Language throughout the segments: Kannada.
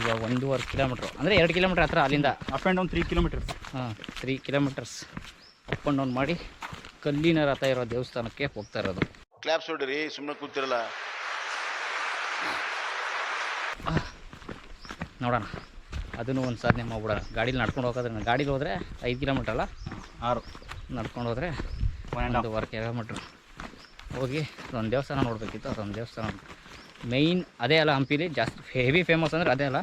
ಇವಾಗ ಒಂದೂವರೆ ಕಿಲೋಮೀಟ್ರ್. ಅಂದರೆ ಎರಡು ಕಿಲೋಮೀಟ್ರ್ ಹತ್ರ ಅಲ್ಲಿಂದ. Up and down three kilometres ಹಾಂ three kilometres up and down ಮಾಡಿ ಕಲ್ಲಿನ ರಥ ಇರೋ ದೇವಸ್ಥಾನಕ್ಕೆ ಹೋಗ್ತಾ ಇರೋದು. ಕ್ಲಾಪ್ಸ್ ಹೊಡ್ರಿ ಸುಮ್ಮನೆ ಕೂತಿರಲ್ಲ. ನೋಡೋಣ. ಅದನ್ನು ಒಂದು ಸಾಧನೆ ಮಾಡ್ಬಿಡೋಣ ಗಾಡೀಲಿ ನಡ್ಕೊಂಡು ಹೋಗೋದ್ರೆ ಗಾಡೀಲಿ ಹೋದರೆ ಐದು ಕಿಲೋಮೀಟ್ರ್ ಅಲ್ಲ? ಆರು. ನಡ್ಕೊಂಡು ಹೋದರೆ ಒನ್ ಆ್ಯಂಡ್ ಹಾಫ್ ಒಂದೂವರೆ ಕಿಲೋಮೀಟ್ರ್ ಹೋಗಿ ಒಂದು ದೇವಸ್ಥಾನ ನೋಡಬೇಕಿತ್ತು. ಅದೊಂದು ದೇವಸ್ಥಾನ. ಮೈನ್ ಅದೇ ಅಲ್ಲ ಹಂಪಿಲಿ ಜಾಸ್ತಿ ಹೆವಿ ಫೇಮಸ್ ಅಂದರೆ ಅದೇ ಅಲ್ಲ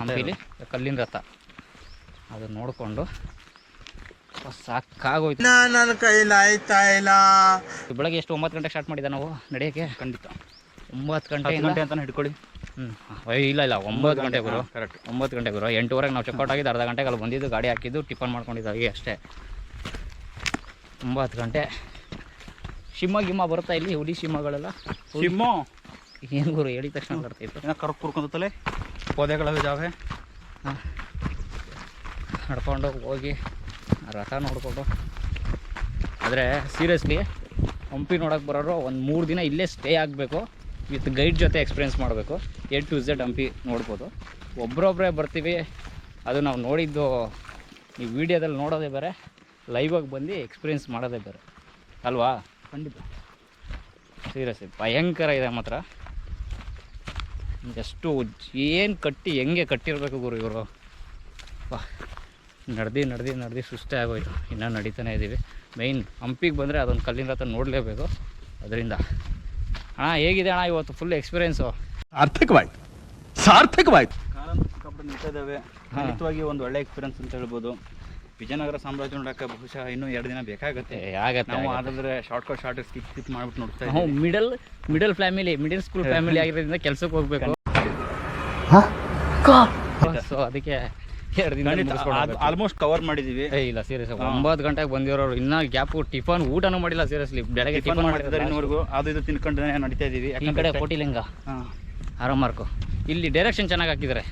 ಹಂಪಿಲಿ ಕಲ್ಲಿನ ರಥ. ಅದು ನೋಡಿಕೊಂಡು. ಸಾಕಾಗೋಯ್ತು. ನನ್ನ ಕೈಲಾಯ್ತಾ ಇಲ್ಲ ಬೆಳಗ್ಗೆ ಎಷ್ಟು ಒಂಬತ್ತು ಗಂಟೆಗೆ ಸ್ಟಾರ್ಟ್ ಮಾಡಿದ್ದೆ ನಾವು ನಡೆಯೋಕ್ಕೆ? ಖಂಡಿತ. ಒಂಬತ್ತು ಗಂಟೆ ಗಂಟೆ ಅಂತ ಹಿಡ್ಕೊಳ್ಳಿ. ಹ್ಞೂ ಇಲ್ಲ ಇಲ್ಲ ಒಂಬತ್ತು ಗಂಟೆ ಗುರು. ಕರೆಕ್ಟ್ ಒಂಬತ್ತು ಗಂಟೆ ಗುರು. ಎಂಟೂವರೆಗೆ ನಾವು ಚೆಕ್ಔಟ್ ಆಗಿದ್ದು ಅರ್ಧ ಗಂಟೆಗೆ ಅಲ್ಲಿ ಬಂದಿದ್ದು ಗಾಡಿ ಹಾಕಿದ್ದು ಟಿಫನ್ ಮಾಡ್ಕೊಂಡಿದ್ದಾವೆ ಅಷ್ಟೇ. ಒಂಬತ್ತು ಗಂಟೆ. ಶಿಮ್ಮ ಗಿಮ್ಮ ಬರುತ್ತಾ ಇಲ್ಲಿ ಹುಲಿ ಶಿಮ್ಮಗಳೆಲ್ಲ ಸಿಮ್ಮು ಏನು ಗುರು ಹೇಳಿದ ತಕ್ಷಣ ಬರ್ತಿತ್ತು ಏನೋ ಕರ್ಕ್ ಕುರ್ಕೊಂತಲೆ ಪೊದೆಗಳು ಜಾವೆ. ನಡ್ಕೊಂಡು ಹೋಗಿ ರಥ ನೋಡಿಕೊಂಡು. ಆದರೆ ಸೀರಿಯಸ್ಲಿ ಹಂಪಿ ನೋಡೋಕೆ ಬರೋರು ಒಂದು ಮೂರು ದಿನ ಇಲ್ಲೇ ಸ್ಟೇ ಆಗಬೇಕು ವಿತ್ ಗೈಡ್ ಜೊತೆ ಎಕ್ಸ್ಪೀರಿಯೆನ್ಸ್ ಮಾಡಬೇಕು. ಎ ಟು ಝೆಡ್ ಹಂಪಿ ನೋಡ್ಬೋದು. ಒಬ್ಬರೊಬ್ಬರೇ ಬರ್ತೀವಿ ಅದು ನಾವು ನೋಡಿದ್ದು ಈ ವಿಡಿಯೋದಲ್ಲಿ ನೋಡೋದೇ ಬೇರೆ ಲೈವಾಗಿ ಬಂದು ಎಕ್ಸ್ಪೀರಿಯೆನ್ಸ್ ಮಾಡೋದೇ ಬೇರೆ. ಅಲ್ವಾ? ಖಂಡಿತ. ಸೀರಿಯಸ್ಲಿ ಭಯಂಕರ ಇದೆ ಮಾತ್ರ. ಎಷ್ಟು ಏನು ಕಟ್ಟಿ ಹೆಂಗೆ ಕಟ್ಟಿರಬೇಕು ಗುರು ಇವರು? ನಡೆದು ನಡೆದು ನಡೆದು ಸುಸ್ತೇ ಆಗೋಯ್ತು. ಇನ್ನೂ ನಡೀತಾನೆ ಇದ್ದೀವಿ ಮೈನ್ ಹಂಪಿಗೆ ಬಂದರೆ ಅದೊಂದು ಕಲ್ಲಿನ ರಥ ನೋಡಲೇಬೇಕು. ಅದರಿಂದ. ಅಣ್ಣ ಹೇಗಿದೆ ಅಣ್ಣ ಇವತ್ತು ಫುಲ್ ಎಕ್ಸ್ಪೀರಿಯೆನ್ಸು ಸಾರ್ಥಕವಾಯ್ತು. ಸಾರ್ಥಕವಾಯ್ತು. ಕಾಲಂತೂ ಸಿಕ್ಕಾಪಟ್ಟೆ ಖಂಡಿತವಾಗಿ ಒಂದು ಒಳ್ಳೆ ಎಕ್ಸ್ಪೀರಿಯನ್ಸ್ ಅಂತ ಹೇಳ್ಬೋದು. ವಿಜಯನಗರ ಸಾಮ್ರಾಜ್ಯ ನೋಡಕ್ಕೆ ಬಹುಶಃ ಇನ್ನೂ ಎರಡು ದಿನ ಬೇಕಾಗುತ್ತೆ. ಆಗತ್ತೆ ನಾವು ಆದ್ರೆ short cut short skip skip ಮಾಡ್ಬಿಟ್ಟು ನೋಡ್ತಾ ನಾವು ಇದ್ದೀವಿ. Middle middle family middle school family ಆಗಿರೋದ್ರಿಂದ ಕೆಲಸಕ್ಕೆ ಹೋಗ್ಬೇಕು. ಸೊ ಅದಕ್ಕೆ ಎರಡು ದಿನ ಆಲ್ಮೋಸ್ಟ್ ಕವರ್ ಮಾಡಿದೀವಿ. ಏ ಇಲ್ಲ ಸೀರಿಯಸ್. ಒಂಬತ್ತು ಗಂಟೆಗೆ ಬಂದಿರೋರು ಇನ್ನ ಗ್ಯಾಪ್ ಟಿಫನ್ ಊಟನೂ ಮಾಡಿಲ್ಲ ಸೀರಿಯಸ್ಲಿ ಬೆಳಗ್ಗೆ ಟಿಫನ್ ಮಾಡಿದ್ದಾರೆ ಇನ್ನೂವರೆಗೂ. ಅದು ಇದು ತಿನ್ಕೊಂಡು ನಡೀತಾ ಇದೀವಿ. ಈ ಕಡೆ ಕೋಟಿಲಿಂಗ. ಆರಾಮ್ ಮಾರ್ಕು ಇಲ್ಲಿ ಡೈರೆಕ್ಷನ್ ಚೆನ್ನಾಗಿ ಹಾಕಿದ್ರೆ.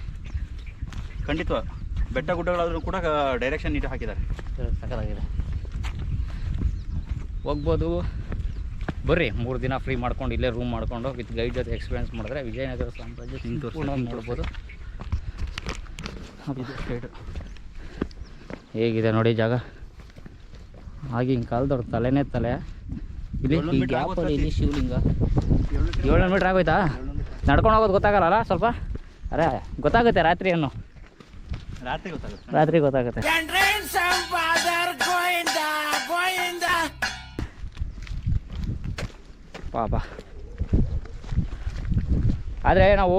ಖಂಡಿತ. ಬೆಟ್ಟ ಗುಡ್ಡಗಳಾದ್ರೂ ಕೂಡ ಡೈರೆಕ್ಷನ್ ನೀಟ್ ಹಾಕಿದ್ದಾರೆ. ಸಖತ್ತಾಗಿದೆ ಹೋಗ್ಬೋದು. ಬರ್ರಿ ಮೂರು ದಿನ ಫ್ರೀ ಮಾಡ್ಕೊಂಡು ಇಲ್ಲೇ ರೂಮ್ ಮಾಡ್ಕೊಂಡು ವಿತ್ ಗೈಡ್ ಜೊತೆ ಎಕ್ಸ್ಪೀರಿಯನ್ಸ್ ಮಾಡಿದ್ರೆ ವಿಜಯನಗರ ಸಾಮ್ರಾಜ್ಯ ನೋಡ್ಬೋದು. ಹೇಗಿದೆ ನೋಡಿ ಜಾಗ. ಆಗಿನ ಕಾಲದವ್ರ ತಲೆನೇ ತಲೆ. ಇಲ್ಲಿ ಇಲ್ಲಿ ಶಿವಲಿಂಗ. ಏಳ್ನೂರು ಮೀಟ್ರ್ ಆಗೋಯ್ತಾ? ನಡ್ಕೊಂಡು ಹೋಗೋದು ಗೊತ್ತಾಗಲ್ಲ ಸ್ವಲ್ಪ? ಅರೆ ಗೊತ್ತಾಗುತ್ತೆ ರಾತ್ರಿ ರಾತ್ರಿ ಗೊತ್ತಾಗುತ್ತೆ. ರಾತ್ರಿ ಗೊತ್ತಾಗುತ್ತೆ. ಪಾಪ. ಆದರೆ ನಾವು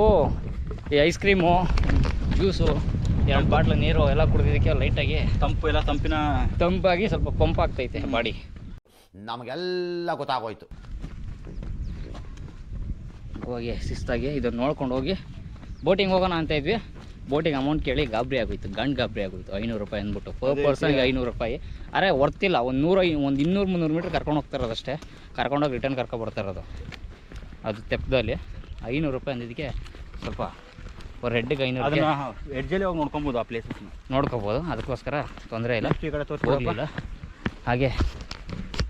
ಈ ಐಸ್ ಕ್ರೀಮು ಜ್ಯೂಸು ಎರಡು ಬಾಟ್ಲು ನೀರು ಎಲ್ಲ ಕುಡಿದಿದ್ದಕ್ಕೆ ಲೈಟಾಗಿ ತಂಪು ಎಲ್ಲ ತಂಪಿನ ತಂಪಾಗಿ ಸ್ವಲ್ಪ ಪಂಪ್ ಆಗ್ತೈತೆ ಬಾಡಿ. ನಮಗೆಲ್ಲ ಗೊತ್ತಾಗೋಯ್ತು. ಹೋಗಿ ಶಿಸ್ತಾಗಿ ಇದನ್ನು ನೋಡ್ಕೊಂಡು ಹೋಗಿ ಬೋಟಿಂಗ್ ಹೋಗೋಣ ಅಂತ ಇದ್ವಿ. ಬೋಟಿಂಗ್ ಅಮೌಂಟ್ ಕೇಳಿ ಗಾಬರಿ ಆಗೋಯ್ತು ಗಂಡು ಗಾಬರಿ ಆಗೋಯ್ತು ಐನೂರು ರೂಪಾಯಿ ಅಂದ್ಬಿಟ್ಟು. ಪರ್ ಪರ್ಸನ್ಗೆ ಐನೂರು ರೂಪಾಯಿ. ಅರೆ ವರ್ತಿಲ್ಲ ಒಂದು ನೂರ ಒಂದು ಇನ್ನೂರು ಮುನ್ನೂರು ಮೀಟ್ರ್ ಕರ್ಕೊಂಡು ಹೋಗ್ತಾರೆ ಇರೋದು ಅಷ್ಟೇ. ಕರ್ಕೊಂಡೋಗಿ ರಿಟರ್ನ್ ಕರ್ಕೊಂಡು ಬರ್ತಾ ಇರೋದು ಅದು ತೆಪ್ಪದಲ್ಲಿ ಐನೂರು ರೂಪಾಯಿ ಅಂದಿದ್ದಕ್ಕೆ ಸ್ವಲ್ಪ ಅವ್ರ ರೆಡ್ಗೆ ಐನೂರು ಹೆಡ್ಜಲ್ಲಿ ಎಡ್ಜಲ್ಲಿ ಹೋಗಿ ನೋಡ್ಕೊಬೋದು ಆ ಪ್ಲೇಸಸ್ ನೋಡ್ಕೋಬೋದು. ಅದಕ್ಕೋಸ್ಕರ ತೊಂದರೆ ಇಲ್ಲ. ಈ ಕಡೆ ಹೋಗಲಿಲ್ಲ. ಹಾಗೆ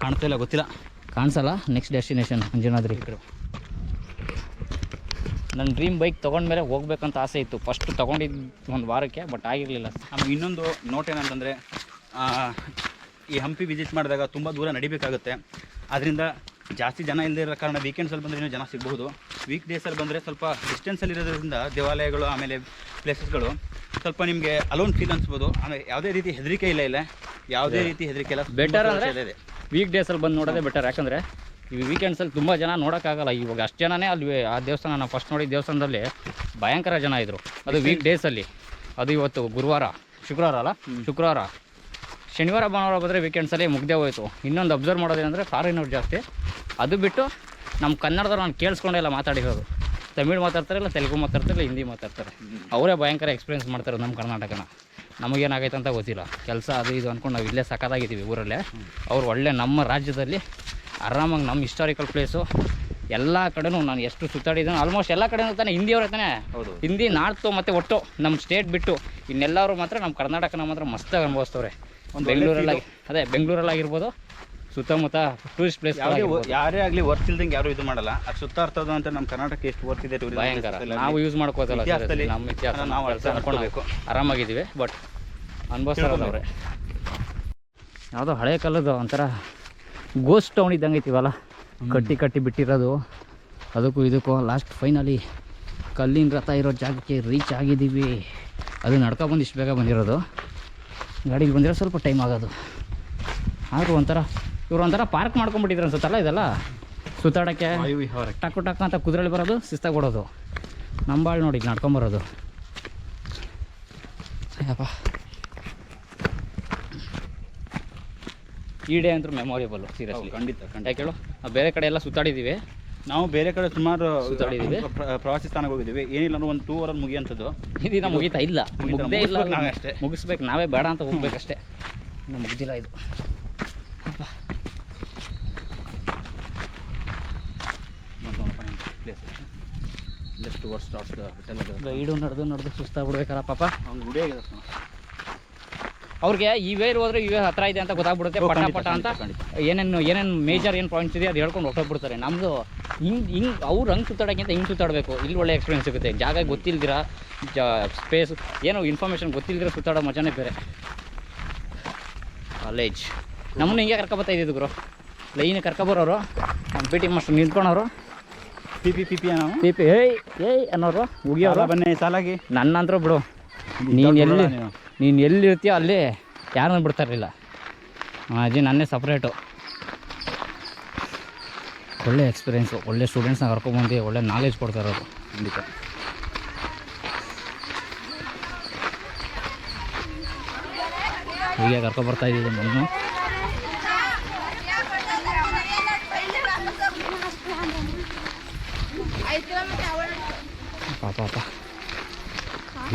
ಕಾಣ್ತಾ ಇಲ್ಲ ಗೊತ್ತಿಲ್ಲ. ಕಾಣಿಸಲ್ಲ. ನೆಕ್ಸ್ಟ್ ಡೆಸ್ಟಿನೇಷನ್ ಅಂಜನಾದ್ರಿ ನನ್ನ ಡ್ರೀಮ್ ಬೈಕ್ ತೊಗೊಂಡ್ಮೇಲೆ ಹೋಗ್ಬೇಕಂತ ಆಸೆ ಇತ್ತು. ಫಸ್ಟ್ ತೊಗೊಂಡಿದ್ದು ಒಂದು ವಾರಕ್ಕೆ ಬಟ್ ಆಗಿರಲಿಲ್ಲ. ಆಮೇಲೆ ಇನ್ನೊಂದು ನೋಟ್ ಏನಂತಂದರೆ ಈ ಹಂಪಿ ವಿಸಿಟ್ ಮಾಡಿದಾಗ ತುಂಬ ದೂರ ನಡಿಬೇಕಾಗುತ್ತೆ. ಅದರಿಂದ ಜಾಸ್ತಿ ಜನ ಇಲ್ಲದಿರೋ ಇರೋ ಕಾರಣ ವೀಕೆಂಡ್ಸಲ್ಲಿ ಬಂದರೆ ಇನ್ನೂ ಜನ ಸಿಗಬಹುದು. ವೀಕ್ ಡೇಸಲ್ಲಿ ಬಂದರೆ ಸ್ವಲ್ಪ ಡಿಸ್ಟೆನ್ಸಲ್ಲಿ ಇರೋದ್ರಿಂದ ದೇವಾಲಯಗಳು ಆಮೇಲೆ ಪ್ಲೇಸಸ್ಗಳು ಸ್ವಲ್ಪ ನಿಮಗೆ ಅಲೋನ್ ಫೀಲ್ ಅನ್ಸ್ಬೋದು. ಆಮೇಲೆ ಯಾವುದೇ ರೀತಿ ಹೆದರಿಕೆ ಇಲ್ಲ ಇಲ್ಲ. ಯಾವುದೇ ರೀತಿ ಹೆದರಿಕೆ ಇಲ್ಲ. ಬೆಟರ್ ಅಂದರೆ ವೀಕ್ ಡೇಸಲ್ಲಿ ಬಂದು ನೋಡೋದೇ ಬೆಟರ್ ಯಾಕಂದರೆ ಈ ವೀಕೆಂಡ್ಸಲ್ಲಿ ತುಂಬ ಜನ ನೋಡೋಕ್ಕಾಗಲ್ಲ. ಇವಾಗ ಅಷ್ಟು ಜನನೇ ಅಲ್ಲಿ ಆ ದೇವಸ್ಥಾನ ನಾವು ಫಸ್ಟ್ ನೋಡಿದ ದೇವಸ್ಥಾನದಲ್ಲಿ ಭಯಂಕರ ಜನ ಇದ್ದರು ಅದು ವೀಕ್ ಡೇಸಲ್ಲಿ ಅದು ಇವತ್ತು ಗುರುವಾರ ಶುಕ್ರವಾರ ಅಲ್ಲ? ಶುಕ್ರವಾರ. ಶನಿವಾರ ಭಾನುವಾರ ಬಂದರೆ ವೀಕೆಂಡ್ಸಲ್ಲಿ ಮುಗ್ದೇ ಹೋಯಿತು. ಇನ್ನೊಂದು ಅಬ್ಸರ್ವ್ ಮಾಡೋದೇನೆಂದರೆ ಫಾರಿನವ್ರು ಜಾಸ್ತಿ. ಅದು ಬಿಟ್ಟು ನಮ್ಮ ಕನ್ನಡದವ್ರು ನಾನು ಕೇಳಿಸ್ಕೊಂಡೇ ಇಲ್ಲ ಮಾತಾಡಿರೋದು. ತಮಿಳ್ ಮಾತಾಡ್ತಾರೆ ಇಲ್ಲ ತೆಲುಗು ಮಾತಾಡ್ತಾರೆ ಇಲ್ಲ ಹಿಂದಿ ಮಾತಾಡ್ತಾರೆ. ಅವರೇ ಭಯಂಕರ ಎಕ್ಸ್ಪೀರಿಯನ್ಸ್ ಮಾಡ್ತಾರೆ ನಮ್ಮ ಕರ್ನಾಟಕನ. ನಮಗೇನಾಗೈತೆ ಅಂತ ಗೊತ್ತಿಲ್ಲ. ಕೆಲಸ ಅದು ಇದು ಅಂದ್ಕೊಂಡು ನಾವು ಇಲ್ಲೇ ಸಖತ್ತಾಗಿದ್ದೀವಿ ಊರಲ್ಲೇ. ಅವ್ರು ಒಳ್ಳೆ ನಮ್ಮ ರಾಜ್ಯದಲ್ಲಿ ಆರಾಮಾಗಿ ನಮ್ಮ ಹಿಸ್ಟಾರಿಕಲ್ ಪ್ಲೇಸು ಎಲ್ಲ ಕಡೆನೂ ನಾನು ಎಷ್ಟು ಸುತ್ತಾಡಿದ್ದೀನಿ ಆಲ್ಮೋಸ್ಟ್ ಎಲ್ಲ ಕಡೆನೂ ತಾನೆ ಹಿಂದಿಯವ್ರ ತಾನೇ. ಹೌದು. ಹಿಂದಿ ನಾರ್ತು ಮತ್ತು ಒಟ್ಟು ನಮ್ಮ ಸ್ಟೇಟ್ ಬಿಟ್ಟು ಇನ್ನೆಲ್ಲರೂ ಮಾತ್ರ ನಮ್ಮ ಕರ್ನಾಟಕನ ಮಾತ್ರ ಮಸ್ತಾಗಿ ಅನುಭವಿಸ್ತವ್ರೆ. ಒಂದು ಬೆಂಗಳೂರಲ್ಲಿ ಅದೇ ಬೆಂಗಳೂರಲ್ಲಾಗಿರ್ಬೋದು ಸುತ್ತಮುತ್ತ ಟೂರಿಸ್ಟ್ ಪ್ಲೇಸ್ ಯಾರೇ ಆಗಲಿ ವರ್ತ್ ಇಲ್ದಂಗೆ ಯಾರು ಇದು ಮಾಡಲ್ಲ. ಅದು ಸುತ್ತಾರ್ತದ ಅಂತ ನಮ್ಮ ಕರ್ನಾಟಕ ಎಷ್ಟು ವರ್ತ್ ಇದೆ ಭಯಂಕರ. ನಾವು ಯೂಸ್ ಮಾಡ್ಕೋತಲ್ಲ ನಮ್ಮ ಇತಿಹಾಸ ನಾವು ಅನ್ಕೊಳ್ಬೇಕು. ಆರಾಮಾಗಿದ್ದೀವಿ ಬಟ್ ಅನುಭವಿಸ್ತಾರೆ ಯಾವುದೋ ಹಳೆ ಕಾಲದ ಒಂಥರ ಗೋಸ್ಟ್ ಟೌನ್ ಇದ್ದಂಗೆ ಐತಿವಲ್ಲ? ಕಟ್ಟಿ ಕಟ್ಟಿ ಬಿಟ್ಟಿರೋದು. ಅದಕ್ಕೂ ಇದಕ್ಕೂ ಲಾಸ್ಟ್ ಫೈನಲಿ ಕಲ್ಲಿನ ರಥ ಇರೋ ಜಾಗಕ್ಕೆ ರೀಚ್ ಆಗಿದ್ದೀವಿ. ಅದು ನಡ್ಕೊ ಬಂದು ಇಷ್ಟು ಬೇಗ ಬಂದಿರೋದು. ಗಾಡಿಗೆ ಬಂದಿರೋ ಸ್ವಲ್ಪ ಟೈಮ್ ಆಗೋದು. ಆದರೂ ಒಂಥರ ಇವರು ಒಂಥರ ಪಾರ್ಕ್ ಮಾಡ್ಕೊಂಬಿಟ್ಟಿದ್ರು ಅನ್ಸುತ್ತಲ್ಲ ಇದೆಲ್ಲ? ಸುತ್ತಾಡೋಕ್ಕೆ ಟಕ್ಕು ಟಕ್ ಅಂತ ಕುದುರೆಲಿ ಬರೋದು ಸಿಸ್ತ ಕೊಡೋದು ನಂಬಾಳು ನೋಡಿ ನಡ್ಕೊಂಬರೋದು ಅಯ್ಯಪ್ಪ. ಈ ಡೇ ಅಂತೂ ಮೆಮೊರೇಬಲ್ ಸೀರಿಯಸ್ಲಿ ಖಂಡಿತ ಖಂಡಿತ. ಹೇಳು? ನಾವು ಬೇರೆ ಕಡೆ ಎಲ್ಲ ಸುತ್ತಾಡಿದ್ದೀವಿ ನಾವು ಬೇರೆ ಕಡೆ ಸುಮಾರು ಸುತ್ತಾಡಿದ್ದೀವಿ. ಪ್ರ- ಪ್ರವಾಸಿ ಸ್ಥಾನಕ್ಕೆ ಹೋಗಿದ್ದೀವಿ ಏನಿಲ್ಲ ಅಂದ್ರೆ ಒಂದು ಟೂ ಅವರ್ ಮುಗಿಯಂಥದ್ದು ಇದೀಗ ಮುಗೀತಾ ಇಲ್ಲ. ಮುಗಿದೇ ಇಲ್ಲ. ನಾವೇ ಅಷ್ಟೇ. ಮುಗಿಸ್ಬೇಕು ನಾವೇ ಬೇಡ ಅಂತ ಹೋಗ್ಬೇಕಷ್ಟೇ. ಇನ್ನು ಮುಗಿದಿಲ್ಲ ಇದು. ಲೆಫ್ಟ್ ವರ್ಸ್ ಸ್ಟಾಪ್ ಹೋಟೆಲ್ ನಡೆದು ನಡೆದು ಸುಸ್ತಾಗ್ಬಿಡ್ಬೇಕಲ್ಲ ಪಾಪ. ಅವ್ನು ಗುಡಿಯಾಗಿದೆ. ಅವ್ರಿಗೆ ಈ ವೇರ್ ಹೋದ್ರೆ ಇವೇ ಹತ್ರ ಇದೆ ಅಂತ ಗೊತ್ತಾಗ್ಬಿಡುತ್ತೆ. ಪಟ್ಟ ಪಟ ಪಟ ಅಂತ ಏನೇನು ಏನೇನು ಮೇಜರ್ ಏನು ಪಾಯಿಂಟ್ಸ್ ಇದೆ ಅದು ಹೇಳ್ಕೊಂಡು ಹೊರಟೋಗ್ಬಿಡ್ತಾರೆ. ನಮ್ಮದು ಹಿಂಗೆ ಹಿಂಗೆ ಅವ್ರು ಹಂಗೆ ಸುತ್ತಾಡೋಕ್ಕಿಂತ ಹಿಂಗೆ ಸುತ್ತಾಡಬೇಕು. ಇಲ್ಲಿ ಒಳ್ಳೆ ಎಕ್ಸ್ಪೀರಿಯನ್ಸ್ ಸಿಗುತ್ತೆ. ಜಾಗ ಗೊತ್ತಿಲ್ದಿರ ಜಾ ಸ್ಪೇಸ್ ಏನೋ ಇನ್ಫಾರ್ಮೇಷನ್ ಗೊತ್ತಿಲ್ದಿರ ಸುತ್ತಾಡೋ ಮಜಾನೇ ಬೇರೆ. ಕಾಲೇಜ್ ನಮ್ಮನ್ನ ಹಿಂಗೆ ಕರ್ಕೊಬತ್ತಾ ಇದ್ದಿದ್ದು ಗುರು. ಲೈನ್ ಕರ್ಕೊಬರೋರು ನಮ್ಮ ಪಿ ಟಿ ಮಾಸ್ಟರ್ ನಿಂತ್ಕೊಳೋರು ಪಿ ಪಿ ಪಿ ಪಿ ಅನ್ನೋ ಪಿ ಪಿ ಏಯ್ ಏಯ್ ಅನ್ನೋರು ಉಗಿಯೋರು ಬನ್ನಿ ಸಾಲಾಗಿ. ನನ್ನಂತ್ರ ಬಿಡು. ನೀನು ಎಲ್ಲಿ? ನೀನು. ಎಲ್ಲಿರ್ತೀಯೋ ಅಲ್ಲಿ ಯಾರನ್ನ ಬಿಡ್ತಾ ಇರಲಿಲ್ಲ. ಅಜ್ಜಿ ನನ್ನೇ ಸಪ್ರೇಟು ಒಳ್ಳೆ ಎಕ್ಸ್ಪೀರಿಯೆನ್ಸು ಒಳ್ಳೆ ಸ್ಟೂಡೆಂಟ್ಸ್ನ ಕರ್ಕೊಂಬಂದು ಒಳ್ಳೆ ನಾಲೆಜ್ ಕೊಡ್ತಾರೆ ಇರೋದು ಖಂಡಿತ. ಹೀಗೆ ಕರ್ಕೊಬರ್ತಾ ಇದ್ದೀವಿ ನಾನು ಪಾಪ ಪಾಪ.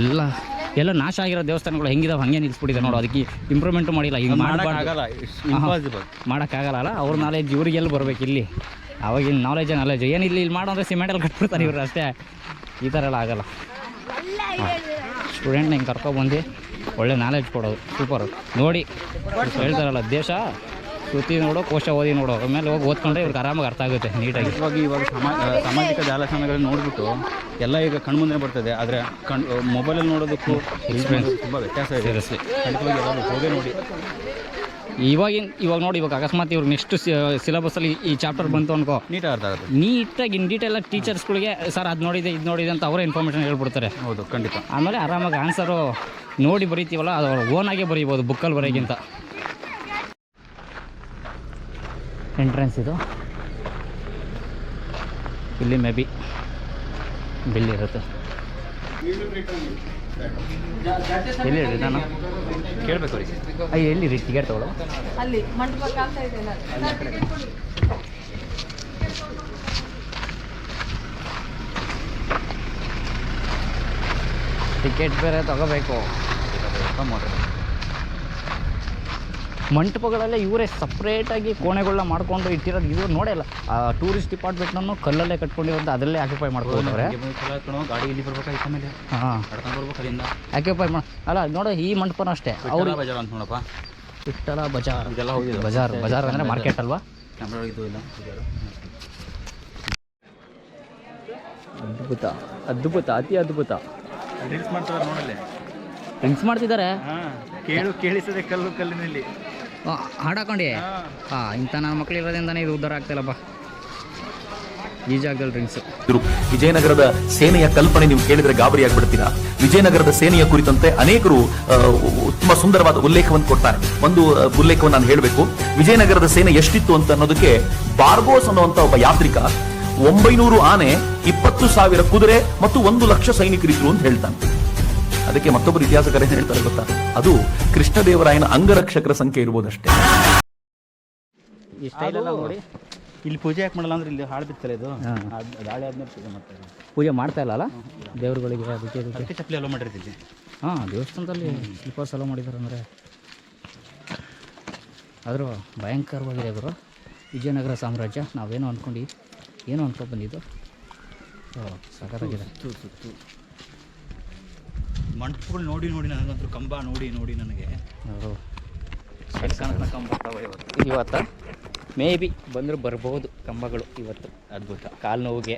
ಎಲ್ಲ ಎಲ್ಲ ನಾಶ ಆಗಿರೋ ದೇವಸ್ಥಾನಗಳು ಹೆಂಗಿದಾವೆ ಹಂಗೆ ನಿಲ್ಸ್ಬಿಟ್ಟಿದೆ ನೋಡು. ಅದಕ್ಕೆ ಇಂಪ್ರೂವ್ಮೆಂಟ್ ಮಾಡಿಲ್ಲ. ಆಗಲ್ಲ ಇಂಪಾಸಿಬಲ್ ಮಾಡೋಕ್ಕಾಗಲ್ಲ. ಅವ್ರ ನಾಲೆಜ್ ಇವ್ರಿಗೆಲ್ಲ ಬರಬೇಕು ಇಲ್ಲಿ. ಅವಾಗಿನ ನಾಲೆಜ್ ನಾಲೆಜ್ ಏನು ಇಲ್ಲಿ ಇಲ್ಲಿ ಮಾಡೋ ಅಂದರೆ ಸಿಮೆಂಟಲ್ಲಿ ಕಟ್ಬಿಡ್ತಾರೆ ಇವರು ಅಷ್ಟೇ. ಈ ಥರ ಎಲ್ಲ ಆಗಲ್ಲ. ಸ್ಟೂಡೆಂಟ್ನ ಹಿಂಗೆ ಕರ್ಕೊಬಂದು ಒಳ್ಳೆ ನಾಲೆಜ್ ಕೊಡೋದು. ಸೂಪರ್ ನೋಡಿ. ಹೇಳ್ತಾರಲ್ಲ ದೇಶ. ಸುತ್ತಿ ನೋಡೋ ಕೋಶ ಓದಿ ನೋಡೋ ಆಮೇಲೆ ಹೋಗಿ ಓದ್ಕೊಂಡ್ರೆ ಇವ್ರಿಗೆ ಆರಾಮಾಗಿ ಅರ್ಥ ಆಗುತ್ತೆ ನೀಟಾಗಿ. ಇವಾಗ ಇವಾಗ ಸಮಾ ಸಾಮಾಜಿಕ ಜಾಲತಾಣಗಳನ್ನ ನೋಡಿಬಿಟ್ಟು ಎಲ್ಲ ಈಗ ಕಣ್ಮುಂದೆ ಬರ್ತದೆ ಆದರೆ ಕಣ್ ಮೊಬೈಲಲ್ಲಿ ನೋಡೋದಕ್ಕೂ ಎಕ್ಸ್ಪೀರಿಯನ್ಸ್ ತುಂಬ ವ್ಯತ್ಯಾಸ ಇದೆ. ಸೀರಿಯಸ್ಲಿ ಖಂಡಿತವಾಗಿ ಎಲ್ಲರೂ ಹೋಗೇ ನೋಡಿ. ಇವಾಗಿನ ಇವಾಗ ನೋಡಿ ಇವಾಗ ಅಕಸ್ಮಾತ್ ಇವ್ರಿಗೆ ನೆಕ್ಸ್ಟ್ ಸಿಲೆಬಸ್ಸಲ್ಲಿ ಈ ಚಾಪ್ಟರ್ ಬಂತು ಅನ್ಕೋ. ನೀಟಾಗಿ ಅರ್ಥ ಆಗುತ್ತೆ. ನೀಟಾಗಿ ಇನ್ ಡೀಟೇಲಾಗಿ ಟೀಚರ್ಸ್ಗಳಿಗೆ ಸರ್ ಅದು ನೋಡಿದೆ ಇದು ನೋಡಿದೆ ಅಂತ ಅವರೇ ಇನ್ಫಾರ್ಮೇಷನ್ ಹೇಳ್ಬಿಡ್ತಾರೆ. ಹೌದು ಖಂಡಿತ. ಆಮೇಲೆ ಆರಾಮಾಗಿ ಆನ್ಸರು ನೋಡಿ ಬರೀತೀವಲ್ಲ ಅದು ಅವ್ರ ಓನಾಗೆ ಬರೀಬೋದು ಬುಕ್ಕಲ್ಲಿ ಬರೋಕ್ಕಿಂತ ಎಂಟ್ರೆನ್ಸ್ ಇದು. ಇಲ್ಲಿ ಮೇ ಬಿ ಬಿಲ್ ಇರುತ್ತೆ. ಎಲ್ಲಿ ಹೇಳಿ ನಾನು ಕೇಳಬೇಕು ಅಯ್ಯ ಎಲ್ಲಿ ರೀ? ಟಿಕೆಟ್ ತಗೊಳ್ಳೋ ಅಲ್ಲಿ ಟಿಕೆಟ್ ಬೇರೆ ತಗೋಬೇಕು. ಮಂಟಪಗಳೆಲ್ಲ ಇವರೇ ಸಪ್ರೇಟಾಗಿ ಕೋಣೆಗಳನ್ನ ಮಾಡ್ಕೊಂಡು ಇಟ್ಟಿರೋದು ಇದು ನೋಡಿಲ್ಲ ಆ ಟೂರಿಸ್ಟ್ ಡಿಪಾರ್ಟ್ಮೆಂಟ್ನೂ ಕಲ್ಲಲ್ಲೇ ಕಟ್ಕೊಂಡಿರೋದು ಅದರಲ್ಲೇ ಆಕ್ಯುಪೈ ಆಮೇಲೆ ಹಾಂ. ಆಕ್ಯುಪೈ ಮಾಡ ಅಲ್ಲ ನೋಡೋ ಈ ಮಂಟಪನೂ ಅಷ್ಟೇ. ಅವ್ರು ಬಜಾರ್ ಅಂತ ನೋಡಪ್ಪ. ಬಜಾರ್. ಬಜಾರ್ ಬಜಾರ್ ಅಂದರೆ ಮಾರ್ಕೆಟ್ ಅಲ್ವಾ? ಅದ್ಭುತ ಅದ್ಭುತ ಅತಿ ಅದ್ಭುತ. ಡ್ರಿಂಕ್ಸ್ ಮಾಡ್ತಾರೆ ನೋಡಲ್ಲೇ. ಡ್ರಿಂಕ್ಸ್ ಮಾಡ್ತಿದ್ದಾರೆ? ಹಾಂ ಕೇಳು ಕೇಳಿಸದೆ ಕಲ್ಲು ಕಲ್ಲಿನಲ್ಲಿ. ಹಾಡಾಕೊಂಡಿ. ಹಾಂ. ಇಂಥ ನನ್ನ ಮಕ್ಳು ಇರೋದ್ರಿಂದನೇ ಇದು ಉದ್ದಾರ ಆಗ್ತಿಲ್ಲಪ್ಪ ಈ ಜಾಗದಲ್ಲಿ ಡ್ರಿಂಕ್ಸ್ ಇದ್ರು. ವಿಜಯನಗರದ ಸೇನೆಯ ಕಲ್ಪನೆ ನೀವು ಕೇಳಿದ್ರೆ ಗಾಬರಿ ಆಗ್ಬಿಡ್ತೀರಾ? ವಿಜಯನಗರದ ಸೇನೆಯ ಕುರಿತಂತೆ ಅನೇಕರು ತುಂಬಾ ಸುಂದರವಾದ ಉಲ್ಲೇಖವನ್ನು ಕೊಡ್ತಾರೆ. ಒಂದು ಉಲ್ಲೇಖವನ್ನು ನಾನು ಹೇಳಬೇಕು. ವಿಜಯನಗರದ ಸೇನೆ ಎಷ್ಟಿತ್ತು ಅಂತ ಅನ್ನೋದಕ್ಕೆ ಬಾರ್ಗೋಸ್ ಅನ್ನುವಂತ ಒಬ್ಬ ಯಾತ್ರಿಕ ಒಂಬೈನೂರು ಆನೆ ಇಪ್ಪತ್ತು ಸಾವಿರ ಕುದುರೆ ಮತ್ತು ಒಂದು ಲಕ್ಷ ಸೈನಿಕರಿದ್ರು ಅಂತ ಹೇಳ್ತಾನೆ. ಅದಕ್ಕೆ ಮತ್ತೊಬ್ಬರು ಇತಿಹಾಸಕಾರ ಏನ್ ಹೇಳ್ತಾರೆ ಗೊತ್ತಾ? ಅದು ಕೃಷ್ಣದೇವರಾಯನ ಅಂಗರಕ್ಷಕರ ಸಂಖ್ಯೆ ಇರುವುದಷ್ಟೇ ಈ ಸ್ಟೈಲ್ ಎಲ್ಲ ನೋಡಿ. ಇಲ್ಲಿ ಪೂಜೆ ಯಾಕೆ ಮಾಡಲ್ಲ ಅಂದ್ರೆ ಇಲ್ಲಿ ಹಾಳು ಬಿತ್ತಲ್ಲ ಇದು. ಅದ್- ದಾಳಿ ಆದ್ಮೇಲೆ ಪೂಜೆ ಮಾಡ್ತಾರೆ. ಪೂಜೆ ಮಾಡ್ತಾ ಇಲ್ಲ ಅಲ್ಲ ದೇವ್ರುಗಳಿಗೆ ಅದಕ್ಕೆ ಅದಕ್ಕೆ ಅದಕ್ಕೆ ಚಪ್ಪಲಿ ಎಲ್ಲ ಮಾಡಿರ್ತೀವಿ ಹಾಂ ದೇವಸ್ಥಾನದಲ್ಲಿ ಸ್ಲೀಪರ್ಸ್ ಎಲ್ಲ ಮಾಡಿದ್ದಾರೆ ಅಂದರೆ. ಆದರೂ ಭಯಂಕರವಾಗಿದೆ ಅವರು ವಿಜಯನಗರ ಸಾಮ್ರಾಜ್ಯ ನಾವೇನೋ ಅಂದ್ಕೊಂಡು ಏನೋ ಅಂದ್ಕೊಂಡು ಬಂದಿದ್ದು. ಸಾಕಾಗಿದೆ ಸಖತ್ತಾಗಿದೆ. ಮಂಟಪಗಳು ನೋಡಿ ನೋಡಿ ನನಗಂತೂ ಕಂಬ ನೋಡಿ ನೋಡಿ ನನಗೆ ಕಂಬ ಇವತ್ತ. ಮೇ ಬಿ ಬಂದರೂ ಬರ್ಬೋದು ಕಂಬಗಳು ಇವತ್ತು. ಅದ್ಭುತ. ಕಾಲು ನೋವಿಗೆ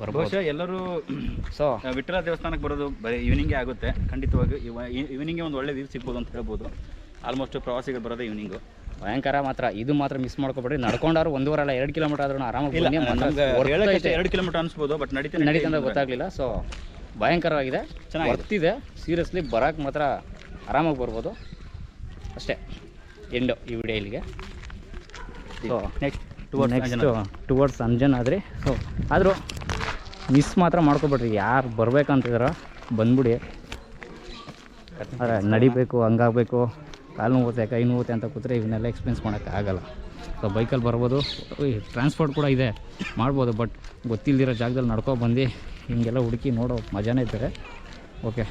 ಬರ್ಬೋದು. ಬಹುಶಃ ಎಲ್ಲರೂ ಸೊ ವಿಠಲ ದೇವಸ್ಥಾನಕ್ಕೆ ಬರೋದು ಬರೀ ಈವ್ನಿಂಗೇ ಆಗುತ್ತೆ. ಖಂಡಿತವಾಗಿ ಈವ್ನಿಂಗೇ ಒಂದು ಒಳ್ಳೆ ವ್ಯೂ ಸಿಗ್ಬೋದು ಅಂತ ಹೇಳ್ಬೋದು. ಆಲ್ಮೋಸ್ಟ್ ಪ್ರವಾಸಿಗರು ಬರೋದೇ ಈವ್ನಿಂಗು ಭಯಂಕರ ಮಾತ್ರ. ಇದು ಮಾತ್ರ ಮಿಸ್ ಮಾಡ್ಕೊಬೇಡ್ರಿ. ನಡ್ಕೊಂಡಾರು ಒಂದೂವರೆ ಅಲ್ಲ ಎರಡು ಕಿಲೋಮೀಟರ್ ಆದ್ರೂ ಆರಾಮಾಗಿ. ಎರಡು ಕಿಲೋಮೀಟರ್ ಅನ್ಸ್ಬೋದು ಬಟ್ ನಡೀತಾ ನಡೀತಂದ್ರೆ ಗೊತ್ತಾಗ್ಲಿಲ್ಲ. ಸೊ ಭಯಂಕರವಾಗಿದೆ. ಚೆನ್ನಾಗಿ ಬರ್ತಿದೆ ಸೀರಿಯಸ್ಲಿ ಬರೋಕ್ಕೆ ಮಾತ್ರ ಆರಾಮಾಗಿ ಬರ್ಬೋದು. ಅಷ್ಟೇ. ಎಂಡು ಈ ವಿಡಿಯೋ ಇಲ್ಲಿಗೆ so next next towards Anjanadri so ಆದರೂ. ಮಿಸ್ ಮಾತ್ರ ಮಾಡ್ಕೊಬೇಡ್ರಿ. ಯಾರು ಬರ್ಬೇಕಂತಿದಾರೋ ಬಂದ್ಬಿಡಿ. ಆದರೆ ನಡಿಬೇಕು ಹಂಗಾಗಬೇಕು. ಕಾಲು ನೋವುತ್ತೆ ಕೈ ನೋವುತ್ತೆ ಅಂತ ಕೂತ್ರೆ ಇವನ್ನೆಲ್ಲ ಎಕ್ಸ್ಪೀರಿಯನ್ಸ್ ಮಾಡೋಕ್ಕಾಗಲ್ಲ ಸೊ ಬೈಕಲ್ಲಿ ಬರ್ಬೋದು. ಟ್ರಾನ್ಸ್ಪೋರ್ಟ್ ಕೂಡ ಇದೆ. ಮಾಡ್ಬೋದು ಬಟ್ ಗೊತ್ತಿಲ್ಲದಿರೋ ಜಾಗದಲ್ಲಿ ನಡ್ಕೊ ಬಂದು. ಹಿಂಗೆಲ್ಲ ಹುಡುಕಿ ನೋಡೋ ಮಜಾನೇ ಬೇರೆ ಓಕೆ